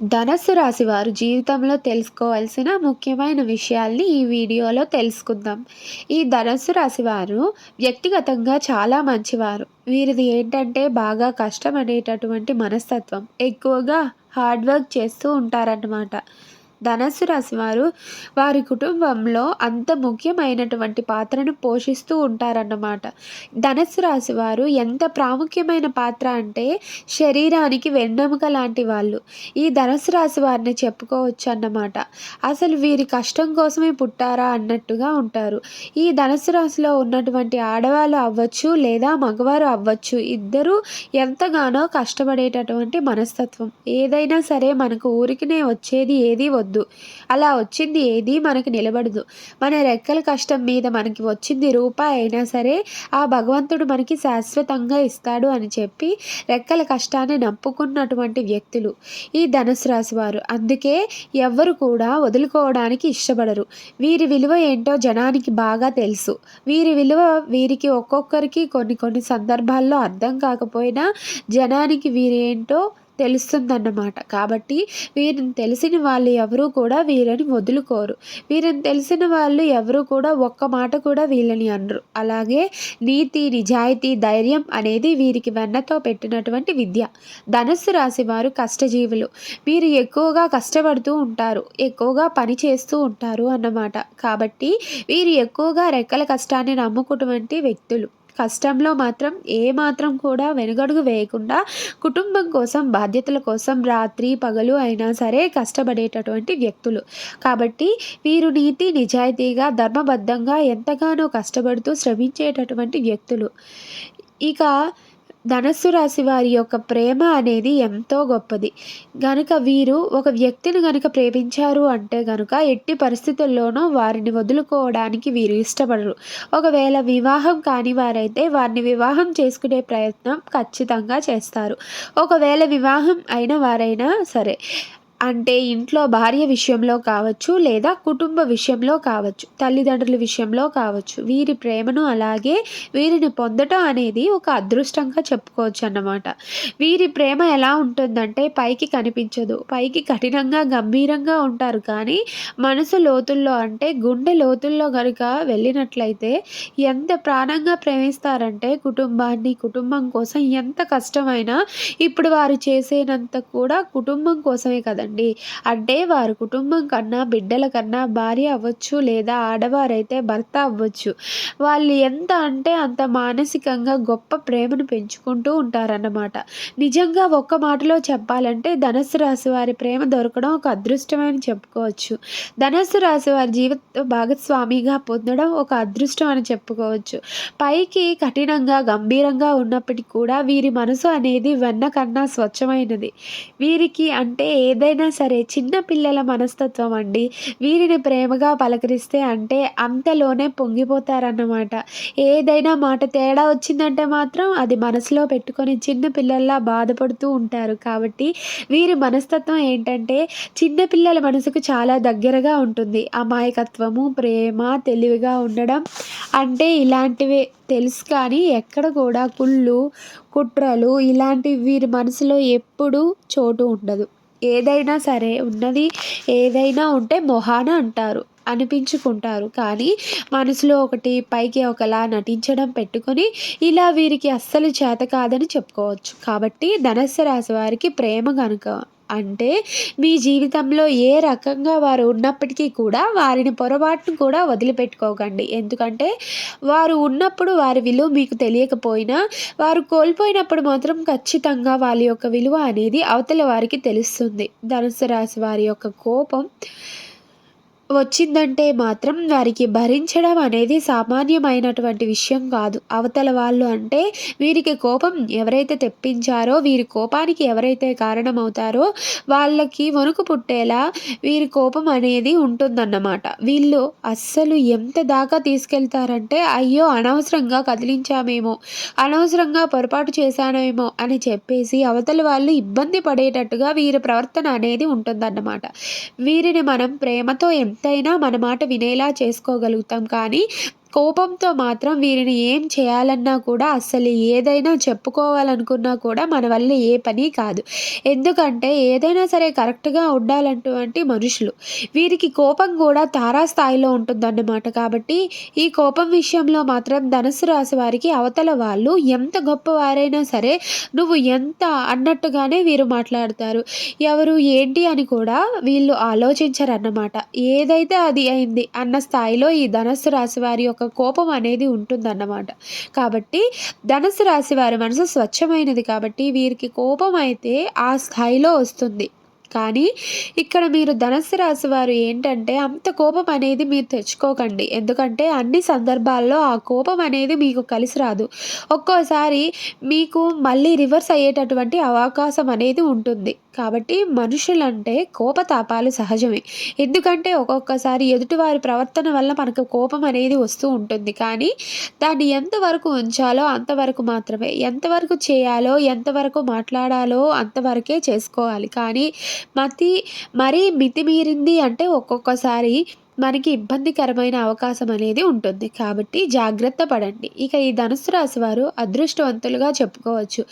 ధనస్సు రాశి వారు జీవితంలో తెలుసుకోవాల్సిన ముఖ్యమైన విషయాల్ని ఈ వీడియోలో తెలుసుకుందాం. ఈ ధనస్సు రాశి వారు వ్యక్తిగతంగా చాలా మంచివారు. వీరిది ఏంటంటే బాగా కష్టం అనేటటువంటి మనస్తత్వం. ఎక్కువగా హార్డ్ వర్క్ చేస్తూ ఉంటారన్నమాట. ధనస్సు రాశివారు వారి కుటుంబంలో అంత ముఖ్యమైనటువంటి పాత్రను పోషిస్తూ ఉంటారన్నమాట. ధనస్సు రాశివారు ఎంత ప్రాముఖ్యమైన పాత్ర అంటే శరీరానికి వెన్నెముక లాంటి వాళ్ళు. ఈ ధనస్సు రాశి వారిని చెప్పుకోవచ్చు అన్నమాట అసలు వీరి కష్టం కోసమే పుట్టారా అన్నట్టుగా ఉంటారు. ఈ ధనస్సు రాశిలో ఉన్నటువంటి ఆడవాళ్ళు అవ్వచ్చు లేదా మగవారు అవ్వచ్చు ఇద్దరూ ఎంతగానో కష్టపడేటటువంటి మనస్తత్వం. ఏదైనా సరే మనకు ఊరికినే వచ్చేది ఏది వద్దు. వద్దు అలా వచ్చింది ఏది మనకి నిలబడదు. మన రెక్కల కష్టం మీద మనకి వచ్చింది రూపాయి అయినా సరే ఆ భగవంతుడు మనకి శాశ్వతంగా ఇస్తాడు అని చెప్పి రెక్కల కష్టాన్ని నప్పుకున్నటువంటి వ్యక్తులు ఈ ధనుసు రాశి వారు. అందుకే ఎవ్వరు కూడా వదులుకోవడానికి ఇష్టపడరు. వీరి విలువ ఏంటో జనానికి బాగా తెలుసు. వీరి విలువ వీరికి ఒక్కొక్కరికి కొన్ని కొన్ని సందర్భాల్లో అర్థం కాకపోయినా జనానికి వీరేంటో ఏంటో తెలుస్తుందన్నమాట. కాబట్టి వీరిని తెలిసిన వాళ్ళు ఎవరూ కూడా వీళ్ళని వదులుకోరు. వీరిని తెలిసిన వాళ్ళు ఎవరు కూడా ఒక్క మాట కూడా వీళ్ళని అనరు. అలాగే నీతి నిజాయితీ ధైర్యం అనేది వీరికి వెన్నతో పెట్టినటువంటి విద్య. ధనస్సు రాశి వారు కష్టజీవులు. వీరు ఎక్కువగా కష్టపడుతూ ఉంటారు. ఎక్కువగా పని చేస్తూ ఉంటారు అన్నమాట. కాబట్టి వీరు ఎక్కువగా రెక్కల కష్టాన్ని నమ్ముకున్నటువంటి వ్యక్తులు. కష్టంలో మాత్రం ఏమాత్రం కూడా వెనుగడుగు వేయకుండా కుటుంబం కోసం బాధ్యతల కోసం రాత్రి పగలు అయినా సరే కష్టపడేటటువంటి వ్యక్తులు. కాబట్టి వీరు నీతి నిజాయితీగా ధర్మబద్ధంగా ఎంతగానో కష్టపడుతూ శ్రమించేటటువంటి వ్యక్తులు. ఇక ధనస్సు రాశి వారి యొక్క ప్రేమ అనేది ఎంతో గొప్పది. గనుక వీరు ఒక వ్యక్తిని గనుక ప్రేమించారు అంటే గనుక ఎట్టి పరిస్థితుల్లోనూ వారిని వదులుకోవడానికి వీరు ఇష్టపడరు. ఒకవేళ వివాహం కాని వారైతే వారిని వివాహం చేసుకునే ప్రయత్నం ఖచ్చితంగా చేస్తారు. ఒకవేళ వివాహం అయిన వారైనా సరే. అంటే ఇంట్లో భార్య విషయంలో కావచ్చు లేదా కుటుంబ విషయంలో కావచ్చు తల్లిదండ్రుల విషయంలో కావచ్చు వీరి ప్రేమను అలాగే వీరిని పొందటం అనేది ఒక అదృష్టంగా చెప్పుకోవచ్చు అన్నమాట. వీరి ప్రేమ ఎలా ఉంటుందంటే పైకి కనిపించదు. పైకి కఠినంగా గంభీరంగా ఉంటారు. కానీ మనసు లోతుల్లో అంటే గుండె లోతుల్లో కనుక వెళ్ళినట్లయితే ఎంత ప్రాణంగా ప్రేమిస్తారంటే కుటుంబాన్ని కుటుంబం కోసం ఎంత కష్టమైనా ఇప్పుడు వారు చేసేనంత కూడా కుటుంబం కోసమే కదండి. కదండి అంటే వారు కుటుంబం కన్నా బిడ్డల కన్నా భార్య అవ్వచ్చు లేదా ఆడవారైతే భర్త అవ్వచ్చు. వాళ్ళు ఎంత అంటే అంత మానసికంగా గొప్ప ప్రేమను పెంచుకుంటూ ఉంటారన్నమాట. నిజంగా ఒక్క మాటలో చెప్పాలంటే ధనస్సు రాశి వారి ప్రేమ దొరకడం ఒక అదృష్టమని చెప్పుకోవచ్చు. ధనస్సు రాశి వారి జీవిత భాగస్వామిగా పొందడం ఒక అదృష్టం అని చెప్పుకోవచ్చు. పైకి కఠినంగా గంభీరంగా ఉన్నప్పటికీ కూడా వీరి మనసు అనేది వెన్న కన్నా స్వచ్ఛమైనది. వీరికి అంటే ఏదైనా అయినా సరే చిన్న పిల్లల మనస్తత్వం అండి. వీరిని ప్రేమగా పలకరిస్తే అంటే అంతలోనే పొంగిపోతారన్నమాట. ఏదైనా మాట తేడా వచ్చిందంటే మాత్రం అది మనసులో పెట్టుకొని చిన్న పిల్లల్లా బాధపడుతూ ఉంటారు. కాబట్టి వీరి మనస్తత్వం ఏంటంటే చిన్న పిల్లల మనసుకు చాలా దగ్గరగా ఉంటుంది. అమాయకత్వము ప్రేమ తెలివిగా ఉండడం అంటే ఇలాంటివే తెలుసు కానీ ఎక్కడ కూడా కుళ్ళు కుట్రలు ఇలాంటివి వీరి మనసులో ఎప్పుడూ చోటు ఉండదు. ఏదైనా సరే ఉన్నది ఏదైనా ఉంటే మొహాన అంటారు అనిపించుకుంటారు. కానీ మనసులో ఒకటి పైకి ఒకలా నటించడం పెట్టుకొని ఇలా వీరికి అస్సలు చేత కాదని చెప్పుకోవచ్చు. కాబట్టి ధనస్సు రాశి వారికి ప్రేమ కనుక అంటే మీ జీవితంలో ఏ రకంగా వారు ఉన్నప్పటికీ కూడా వారిని పొరపాటును కూడా వదిలిపెట్టుకోకండి. ఎందుకంటే వారు ఉన్నప్పుడు వారి విలువ మీకు తెలియకపోయినా వారు కోల్పోయినప్పుడు మాత్రం ఖచ్చితంగా వాళ్ళ యొక్క విలువ అనేది అవతల వారికి తెలుస్తుంది. ధనుసు రాశి వారి యొక్క కోపం వచ్చిందంటే మాత్రం వారికి భరించడం అనేది సామాన్యమైనటువంటి విషయం కాదు. అవతల వాళ్ళు అంటే వీరికి కోపం ఎవరైతే తెప్పించారో వీరి కోపానికి ఎవరైతే కారణమవుతారో వాళ్ళకి వణుకు పుట్టేలా వీరి కోపం అనేది ఉంటుందన్నమాట. వీళ్ళు అస్సలు ఎంత దాకా తీసుకెళ్తారంటే అయ్యో అనవసరంగా కదిలించామేమో అనవసరంగా పొరపాటు చేశానేమో అని చెప్పేసి అవతల వాళ్ళు ఇబ్బంది పడేటట్టుగా వీరి ప్రవర్తన అనేది ఉంటుందన్నమాట. వీరిని మనం ప్రేమతో ఎంత ఎంతైనా మన మాట వినేలా చేసుకోగలుగుతాం. కానీ కోపంతో మాత్రం వీరిని ఏం చేయాలన్నా కూడా అస్సలు ఏదైనా చెప్పుకోవాలనుకున్నా కూడా మన వల్ల ఏ పని కాదు. ఎందుకంటే ఏదైనా సరే కరెక్ట్గా ఉండాలంటువంటి మనుషులు. వీరికి కోపం కూడా తారాస్థాయిలో ఉంటుందన్నమాట. కాబట్టి ఈ కోపం విషయంలో మాత్రం ధనుసు రాశి వారికి అవతల వాళ్ళు ఎంత గొప్పవారైనా సరే నువ్వు ఎంత అన్నట్టుగానే వీరు మాట్లాడతారు. ఎవరు ఏంటి అని కూడా వీళ్ళు ఆలోచించరన్నమాట. ఏదైతే అది అయింది అన్న స్థాయిలో ఈ ధనస్సు రాశి వారి యొక్క ఒక కోపం అనేది ఉంటుందన్నమాట. కాబట్టి ధనుసు రాశి వారి మనసు స్వచ్ఛమైనది కాబట్టి వీరికి కోపం అయితే ఆ స్థాయిలో వస్తుంది. కానీ ఇక్కడ మీరు ధనస్సు రాశి వారు ఏంటంటే అంత కోపం అనేది మీరు తెచ్చుకోకండి. ఎందుకంటే అన్ని సందర్భాల్లో ఆ కోపం అనేది మీకు కలిసి రాదు. ఒక్కోసారి మీకు మళ్ళీ రివర్స్ అయ్యేటటువంటి అవకాశం అనేది ఉంటుంది. కాబట్టి మనుషులంటే కోపతాపాలు సహజమే. ఎందుకంటే ఒక్కొక్కసారి ఎదుటివారి ప్రవర్తన వల్ల మనకు కోపం అనేది వస్తూ ఉంటుంది. కానీ దాన్ని ఎంతవరకు ఉంచాలో అంతవరకు మాత్రమే. ఎంతవరకు చేయాలో ఎంతవరకు మాట్లాడాలో అంతవరకే చేసుకోవాలి. కానీ మతి మరీ మితిమీరింది అంటే ఒక్కొక్కసారి మనకి ఇబ్బందికరమైన అవకాశం అనేది ఉంటుంది. కాబట్టి జాగ్రత్త పడండి. ఇక ఈ ధనుసు రాశి వారు అదృష్టవంతులుగా చెప్పుకోవచ్చు.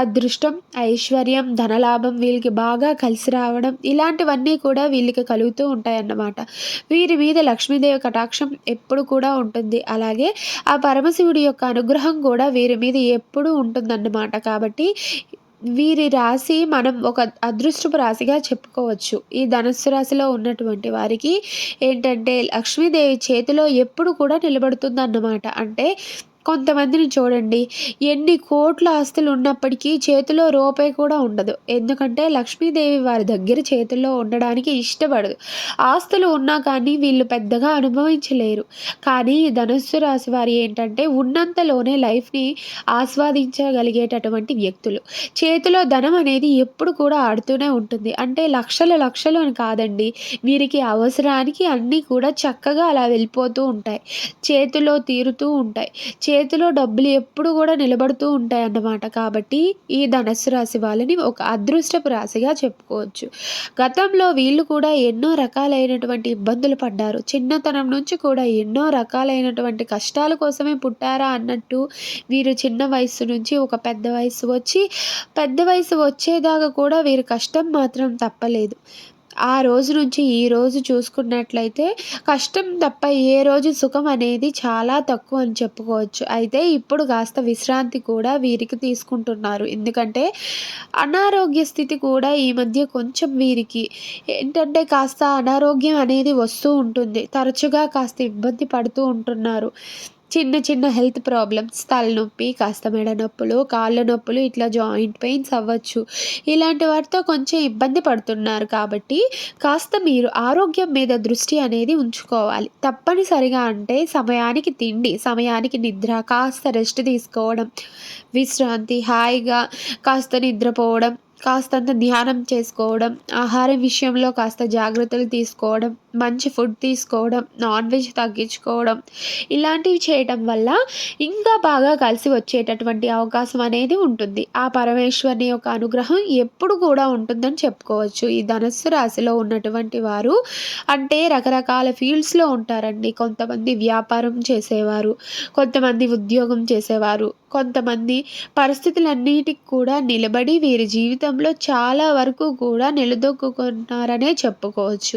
అదృష్టం ఐశ్వర్యం ధనలాభం వీళ్ళకి బాగా కలిసి రావడం ఇలాంటివన్నీ కూడా వీళ్ళకి కలుగుతూ ఉంటాయన్నమాట. వీరి మీద లక్ష్మీదేవి కటాక్షం ఎప్పుడు కూడా ఉంటుంది. అలాగే ఆ పరమశివుడి యొక్క అనుగ్రహం కూడా వీరి మీద ఎప్పుడు ఉంటుందన్నమాట. కాబట్టి వీరి రాశి మనం ఒక అదృష్టపు రాశిగా చెప్పుకోవచ్చు. ఈ ధనుస్సు రాశిలో ఉన్నటువంటి వారికి ఏంటంటే లక్ష్మీదేవి చేతిలో ఎప్పుడు కూడా నిలబడుతుందన్నమాట. అంటే కొంతమందిని చూడండి. ఎన్ని కోట్ల ఆస్తులు ఉన్నప్పటికీ చేతిలో రూపాయి కూడా ఉండదు. ఎందుకంటే లక్ష్మీదేవి వారి దగ్గర చేతుల్లో ఉండడానికి ఇష్టపడదు. ఆస్తులు ఉన్నా కానీ వీళ్ళు పెద్దగా అనుభవించలేరు. కానీ ధనుస్సు రాశి వారి ఏంటంటే ఉన్నంతలోనే లైఫ్ని ఆస్వాదించగలిగేటటువంటి వ్యక్తులు. చేతిలో ధనం అనేది ఎప్పుడు కూడా ఆడుతూనే ఉంటుంది. అంటే లక్షల లక్షలు అని కాదండి. వీరికి అవసరానికి అన్నీ కూడా చక్కగా అలా వెళ్ళిపోతూ ఉంటాయి. చేతిలో తీరుతూ ఉంటాయి. చే చేతిలో డబ్బులు ఎప్పుడు కూడా నిలబడుతూ ఉంటాయి అన్నమాట కాబట్టి ఈ ధనస్సు రాశి వాళ్ళని ఒక అదృష్టపు రాశిగా చెప్పుకోవచ్చు. గతంలో వీళ్ళు కూడా ఎన్నో రకాలైనటువంటి ఇబ్బందులు పడ్డారు. చిన్నతనం నుంచి కూడా ఎన్నో రకాలైనటువంటి కష్టాల కోసమే పుట్టారా అన్నట్టు వీరు చిన్న వయసు నుంచి ఒక పెద్ద వయసు వచ్చి పెద్ద వయసు వచ్చేదాకా కూడా వీరు కష్టం మాత్రం తప్పలేదు. ఆ రోజు నుంచి ఈ రోజు చూసుకున్నట్లయితే కష్టం తప్ప ఏ రోజు సుఖం అనేది చాలా తక్కువ అని చెప్పుకోవచ్చు. అయితే ఇప్పుడు కాస్త విశ్రాంతి కూడా వీరికి తీసుకుంటున్నారు. ఎందుకంటే అనారోగ్య స్థితి కూడా ఈ మధ్య కొంచెం వీరికి ఏంటంటే కాస్త అనారోగ్యం అనేది వస్తూ ఉంటుంది. తరచుగా కాస్త ఇబ్బంది పడుతూ ఉంటున్నారు. చిన్న చిన్న హెల్త్ ప్రాబ్లమ్స్ తలనొప్పి కాస్త మెడ నొప్పులు కాళ్ళ నొప్పులు ఇట్లా జాయింట్ పెయిన్స్ అవ్వచ్చు. ఇలాంటి వాటితో కొంచెం ఇబ్బంది పడుతున్నారు కాబట్టి కాస్త మీరు ఆరోగ్యం మీద దృష్టి అనేది ఉంచుకోవాలి. తప్పనిసరిగా అంటే సమయానికి తిండి సమయానికి నిద్ర కాస్త రెస్ట్ తీసుకోవడం విశ్రాంతి హాయిగా కాస్త నిద్రపోవడం కాస్తంత ధ్యానం చేసుకోవడం ఆహారం విషయంలో కాస్త జాగ్రత్తలు తీసుకోవడం మంచి ఫుడ్ తీసుకోవడం నాన్ వెజ్ తగ్గించుకోవడం ఇలాంటివి చేయటం వల్ల ఇంకా బాగా కలిసి వచ్చేటటువంటి అవకాశం అనేది ఉంటుంది. ఆ పరమేశ్వరుని యొక్క అనుగ్రహం ఎప్పుడు కూడా ఉంటుందని చెప్పుకోవచ్చు. ఈ ధనస్సు రాశిలో ఉన్నటువంటి వారు అంటే రకరకాల ఫీల్డ్స్లో ఉంటారండి. కొంతమంది వ్యాపారం చేసేవారు కొంతమంది ఉద్యోగం చేసేవారు కొంతమంది పరిస్థితులన్నిటికి కూడా నిలబడి వీరి జీవితంలో చాలా వరకు కూడా నిలదొక్కుకున్నారనే చెప్పుకోవచ్చు.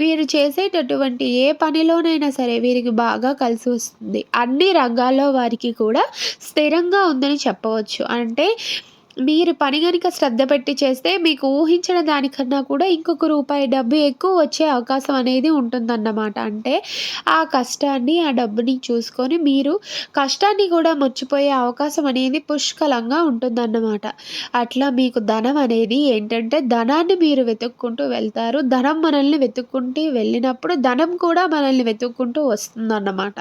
వీరు చేసేటటువంటి ఏ పనిలోనైనా సరే వీరికి బాగా కలిసి వస్తుంది. అన్ని రంగాల్లో వారికి కూడా స్థిరంగా ఉందని చెప్పవచ్చు. అంటే మీరు పని కనుక శ్రద్ధ పెట్టి చేస్తే మీకు ఊహించిన దానికన్నా కూడా ఇంకొక రూపాయి డబ్బు ఎక్కువ వచ్చే అవకాశం అనేది ఉంటుందన్నమాట. అంటే ఆ కష్టాన్ని ఆ డబ్బుని చూసుకొని మీరు కష్టాన్ని కూడా మర్చిపోయే అవకాశం అనేది పుష్కలంగా ఉంటుందన్నమాట. అట్లా మీకు ధనం అనేది ఏంటంటే ధనాన్ని మీరు వెతుక్కుంటూ వెళ్తారు. ధనం మనల్ని వెతుక్కుంటూ వెళ్ళినప్పుడు ధనం కూడా మనల్ని వెతుక్కుంటూ వస్తుందన్నమాట.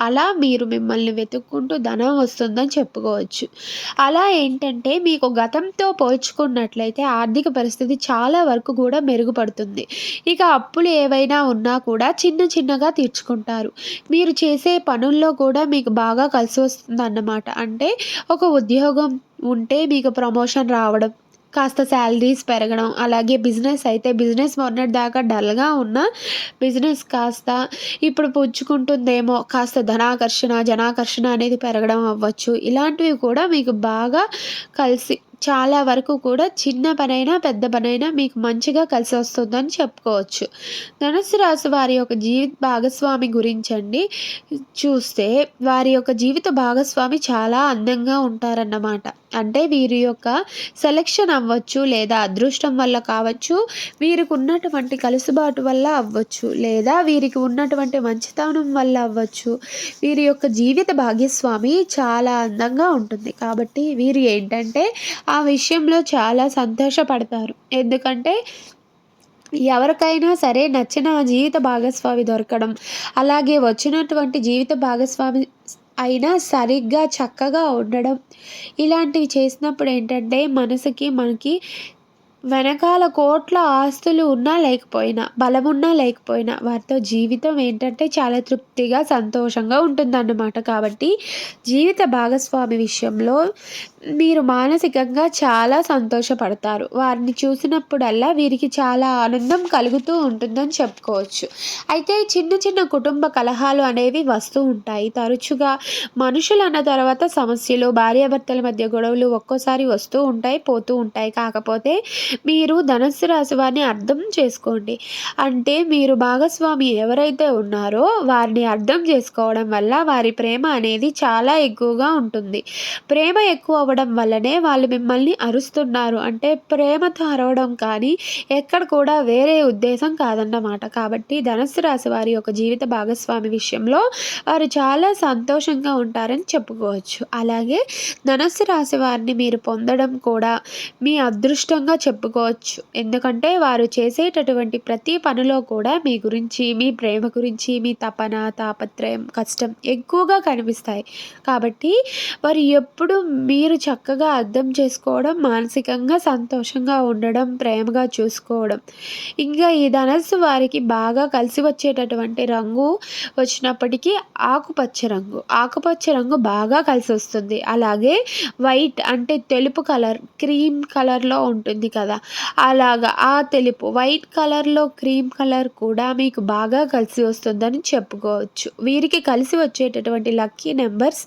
అలా మీరు మిమ్మల్ని వెతుక్కుంటూ ధనం వస్తుందని చెప్పుకోవచ్చు. అలా ఏంటంటే మీ మీకు గతంతో పోల్చుకున్నట్లయితే ఆర్థిక పరిస్థితి చాలా వరకు కూడా మెరుగుపడుతుంది. ఇక అప్పులు ఏవైనా ఉన్నా కూడా చిన్న చిన్నగా తీర్చుకుంటారు. మీరు చేసే పనుల్లో కూడా మీకు బాగా కలిసి వస్తుంది అన్నమాట అంటే ఒక ఉద్యోగం ఉంటే మీకు ప్రమోషన్ రావడం కాస్త శాలరీస్ పెరగడం అలాగే బిజినెస్ అయితే బిజినెస్ మొన్నటిదాకా డల్గా ఉన్న బిజినెస్ కాస్త ఇప్పుడు పుంజుకుంటుందేమో కాస్త ధనాకర్షణ జనాకర్షణ అనేది పెరగడం అవ్వచ్చు. ఇలాంటివి కూడా మీకు బాగా కలిసి చాలా వరకు కూడా చిన్న పనైనా పెద్ద పనైనా మీకు మంచిగా కలిసి వస్తుందని చెప్పుకోవచ్చు. ధనుసు రాశి వారి యొక్క జీవిత భాగస్వామి గురించండి. చూస్తే వారి యొక్క జీవిత భాగస్వామి చాలా అందంగా ఉంటారన్నమాట. అంటే వీరి యొక్క సెలెక్షన్ అవ్వచ్చు లేదా అదృష్టం వల్ల కావచ్చు వీరికి ఉన్నటువంటి కలుసుబాటు వల్ల అవ్వచ్చు లేదా వీరికి ఉన్నటువంటి మంచితనం వల్ల అవ్వచ్చు. వీరి యొక్క జీవిత భాగస్వామి చాలా అందంగా ఉంటుంది. కాబట్టి వీరు ఏంటంటే ఆ విషయంలో చాలా సంతోషపడతారు. ఎందుకంటే ఎవరికైనా సరే నచ్చిన జీవిత భాగస్వామి దొరకడం అలాగే వచ్చినటువంటి జీవిత భాగస్వామి అయినా సరిగ్గా చక్కగా ఉండడం ఇలాంటివి చేసినప్పుడు ఏంటంటే మనసుకి మనకి వెనకాల కోట్ల ఆస్తులు ఉన్నా లేకపోయినా బలమున్నా లేకపోయినా వారితో జీవితం ఏంటంటే చాలా తృప్తిగా సంతోషంగా ఉంటుందన్నమాట. కాబట్టి జీవిత భాగస్వామి విషయంలో మీరు మానసికంగా చాలా సంతోషపడతారు. వారిని చూసినప్పుడల్లా వీరికి చాలా ఆనందం కలుగుతూ ఉంటుందని చెప్పుకోవచ్చు. అయితే చిన్న చిన్న కుటుంబ కలహాలు అనేవి వస్తూ ఉంటాయి. తరచుగా మనుషులు అన్న తర్వాత సమస్యలు భార్యాభర్తల మధ్య గొడవలు ఒక్కోసారి వస్తూ ఉంటాయి పోతూ ఉంటాయి. కాకపోతే మీరు ధనస్సు రాశి వారిని అర్థం చేసుకోండి. అంటే మీరు భాగస్వామి ఎవరైతే ఉన్నారో వారిని అర్థం చేసుకోవడం వల్ల వారి ప్రేమ అనేది చాలా ఎక్కువగా ఉంటుంది. ప్రేమ ఎక్కువ అవ్వడం వల్లనే వాళ్ళు మిమ్మల్ని అరుస్తున్నారు. అంటే ప్రేమతో అరవడం కానీ ఎక్కడ కూడా వేరే ఉద్దేశం కాదన్నమాట. కాబట్టి ధనస్సు రాశి వారి యొక్క జీవిత భాగస్వామి విషయంలో వారు చాలా సంతోషంగా ఉంటారని చెప్పుకోవచ్చు. అలాగే ధనస్సు రాశి వారిని మీరు పొందడం కూడా మీ అదృష్టంగా చెప్పు చెప్పుకోవచ్చు. ఎందుకంటే వారు చేసేటటువంటి ప్రతి పనిలో కూడా మీ గురించి మీ ప్రేమ గురించి మీ తపన తాపత్రయం కష్టం ఎక్కువగా కనిపిస్తాయి. కాబట్టి వారు ఎప్పుడు మీరు చక్కగా అర్థం చేసుకోవడం మానసికంగా సంతోషంగా ఉండడం ప్రేమగా చూసుకోవడం ఇంకా ఈ ధనస్సు వారికి బాగా కలిసి వచ్చేటటువంటి రంగు వచ్చినప్పటికీ ఆకుపచ్చ రంగు. ఆకుపచ్చ రంగు బాగా కలిసి వస్తుంది అలాగే వైట్ అంటే తెలుపు కలర్ క్రీమ్ కలర్లో ఉంటుంది కదా. కదా? అలాగా ఆ తెలుపు వైట్ కలర్లో క్రీమ్ కలర్ కూడా మీకు బాగా కలిసి వస్తుందని చెప్పుకోవచ్చు. వీరికి కలిసి వచ్చేటటువంటి లక్కీ నెంబర్స్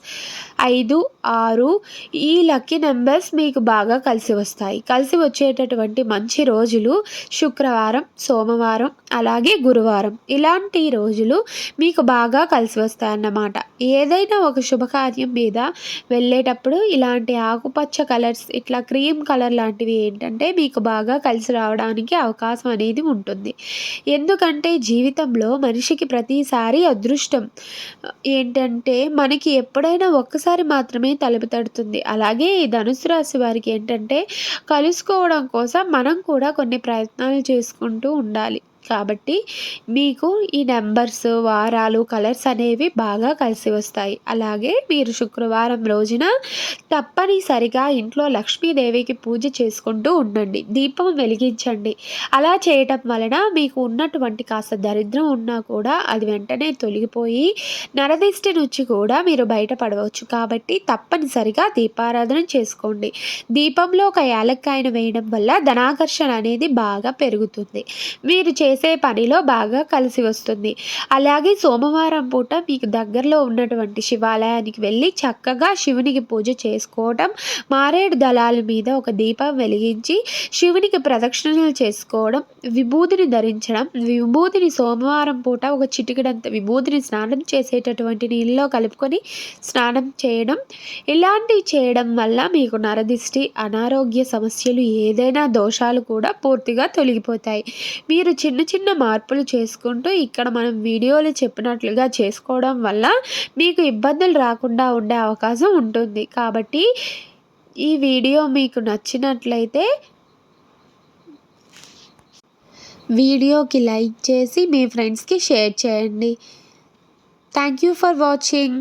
ఐదు ఆరు ఈ లక్కీ నెంబర్స్ మీకు బాగా కలిసి వస్తాయి. కలిసి వచ్చేటటువంటి మంచి రోజులు శుక్రవారం సోమవారం అలాగే గురువారం. ఇలాంటి రోజులు మీకు బాగా కలిసి వస్తాయన్నమాట. ఏదైనా ఒక శుభకార్యం మీద వెళ్ళేటప్పుడు ఇలాంటి ఆకుపచ్చ కలర్స్ ఇట్లా క్రీమ్ కలర్ లాంటివి ఏంటంటే మీకు మీకు బాగా కలిసి రావడానికి అవకాశం అనేది ఉంటుంది. ఎందుకంటే జీవితంలో మనిషికి ప్రతిసారి అదృష్టం ఏంటంటే మనకి ఎప్పుడైనా ఒక్కసారి మాత్రమే తలుపు తడుతుంది. అలాగే ఈ ధనుసు రాశి వారికి ఏంటంటే కలుసుకోవడం కోసం మనం కూడా కొన్ని ప్రయత్నాలు చేసుకుంటూ ఉండాలి. కాబట్టి మీకు ఈ నెంబర్స్ వారాలు కలర్స్ అనేవి బాగా కలిసి వస్తాయి. అలాగే మీరు శుక్రవారం రోజున తప్పనిసరిగా ఇంట్లో లక్ష్మీదేవికి పూజ చేసుకుంటూ ఉండండి. దీపం వెలిగించండి. అలా చేయటం వలన మీకు ఉన్నటువంటి కాస్త దరిద్రం ఉన్నా కూడా అది వెంటనే తొలగిపోయి నరదిష్టి నుంచి కూడా మీరు బయటపడవచ్చు. కాబట్టి తప్పనిసరిగా దీపారాధన చేసుకోండి. దీపంలో ఒక యాలక్కాయను వేయడం వల్ల ధనాకర్షణ అనేది బాగా పెరుగుతుంది. మీరు చేసే చేసే పనిలో బాగా కలిసి వస్తుంది. అలాగే సోమవారం పూట మీకు దగ్గరలో ఉన్నటువంటి శివాలయానికి వెళ్ళి చక్కగా శివునికి పూజ చేసుకోవడం మారేడు దళాల మీద ఒక దీపం వెలిగించి శివునికి ప్రదక్షిణలు చేసుకోవడం విభూతిని ధరించడం విభూతిని సోమవారం పూట ఒక చిటికడంత విభూతిని స్నానం చేసేటటువంటి నీళ్ళలో కలుపుకొని స్నానం చేయడం. ఇలాంటివి చేయడం వల్ల మీకు నరదిష్టి అనారోగ్య సమస్యలు ఏదైనా దోషాలు కూడా పూర్తిగా తొలగిపోతాయి. మీరు చిన్న చిన్న మార్పులు చేసుకుంటూ ఇక్కడ మనం వీడియోలు చెప్పినట్లుగా చేసుకోవడం వల్ల మీకు ఇబ్బందులు రాకుండా ఉండే అవకాశం ఉంటుంది. కాబట్టి ఈ వీడియో మీకు నచ్చినట్లయితే వీడియోకి లైక్ చేసి మీ ఫ్రెండ్స్కి షేర్ చేయండి. Thank you for watching.